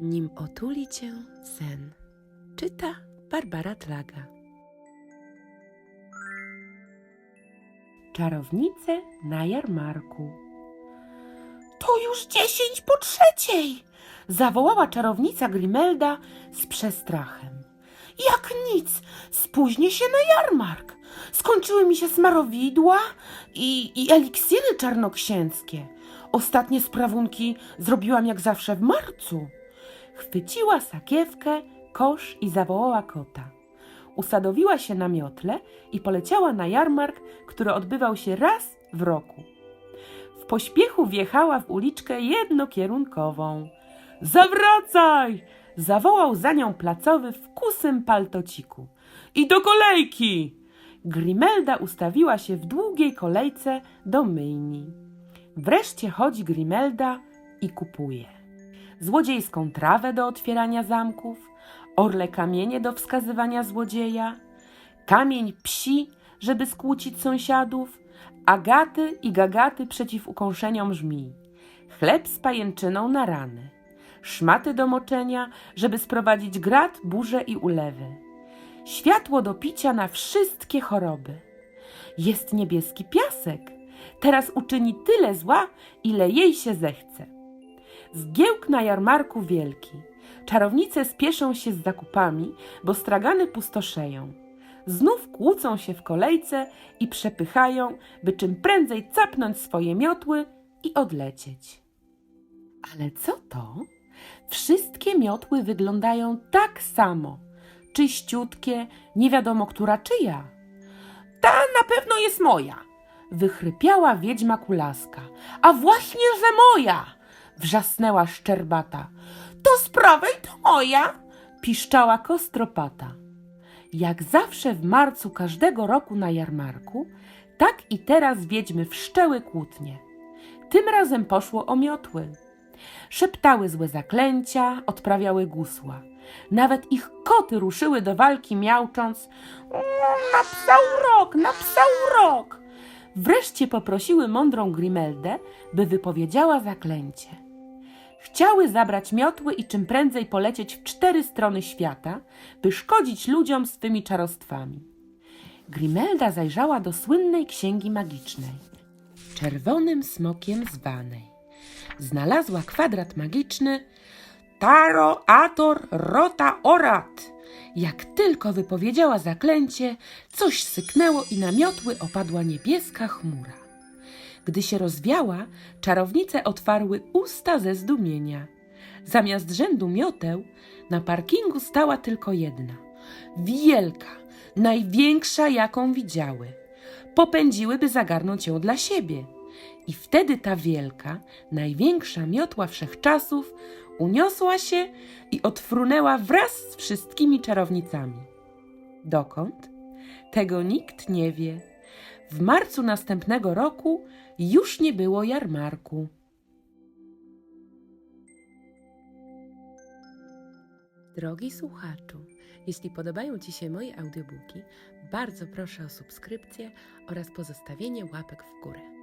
nim otuli cię sen. Czyta Barbara Tlaga. Czarownice na jarmarku. To już dziesięć po trzeciej! Zawołała czarownica Grimelda z przestrachem. Jak nic, spóźnię się na jarmark. Skończyły mi się smarowidła i, i eliksiry czarnoksięskie. Ostatnie sprawunki zrobiłam jak zawsze w marcu. Chwyciła sakiewkę, kosz i zawołała kota. Usadowiła się na miotle i poleciała na jarmark, który odbywał się raz w roku. W pośpiechu wjechała w uliczkę jednokierunkową. Zawracaj! Zawołał za nią placowy w kusym paltociku. I do kolejki! Grimelda ustawiła się w długiej kolejce do myjni. Wreszcie chodzi Grimelda i kupuje. Złodziejską trawę do otwierania zamków, orle kamienie do wskazywania złodzieja, kamień psi, żeby skłócić sąsiadów, agaty i gagaty przeciw ukąszeniom żmij, chleb z pajęczyną na rany, szmaty do moczenia, żeby sprowadzić grad, burze i ulewy, światło do picia na wszystkie choroby. Jest niebieski piasek, teraz uczyni tyle zła, ile jej się zechce. Zgiełk na jarmarku wielki. Czarownice spieszą się z zakupami, bo stragany pustoszeją. Znów kłócą się w kolejce i przepychają, by czym prędzej capnąć swoje miotły i odlecieć. Ale co to? Wszystkie miotły wyglądają tak samo. Czyściutkie, nie wiadomo która czyja. Ta na pewno jest moja, wychrypiała wiedźma kulaska. A właśnie, że moja! Wrzasnęła szczerbata. To z prawej to moja, piszczała kostropata. Jak zawsze w marcu każdego roku na jarmarku, tak i teraz wiedźmy wszczęły kłótnie. Tym razem poszło o miotły. Szeptały złe zaklęcia, odprawiały gusła. Nawet ich koty ruszyły do walki miaucząc na psa urok, na psa urok! Wreszcie poprosiły mądrą Grimeldę, by wypowiedziała zaklęcie. Chciały zabrać miotły i czym prędzej polecieć w cztery strony świata, by szkodzić ludziom swymi czarostwami. Grimelda zajrzała do słynnej księgi magicznej, czerwonym smokiem zwanej. Znalazła kwadrat magiczny Taro Ator Rota Orat. Jak tylko wypowiedziała zaklęcie, coś syknęło i na miotły opadła niebieska chmura. Gdy się rozwiała, czarownice otwarły usta ze zdumienia. Zamiast rzędu mioteł, na parkingu stała tylko jedna. Wielka, największa jaką widziały. Popędziły, by zagarnąć ją dla siebie. I wtedy ta wielka, największa miotła wszechczasów uniosła się i odfrunęła wraz z wszystkimi czarownicami. Dokąd? Tego nikt nie wie. W marcu następnego roku już nie było jarmarku. Drogi słuchaczu, jeśli podobają Ci się moje audiobooki, bardzo proszę o subskrypcję oraz pozostawienie łapek w górę.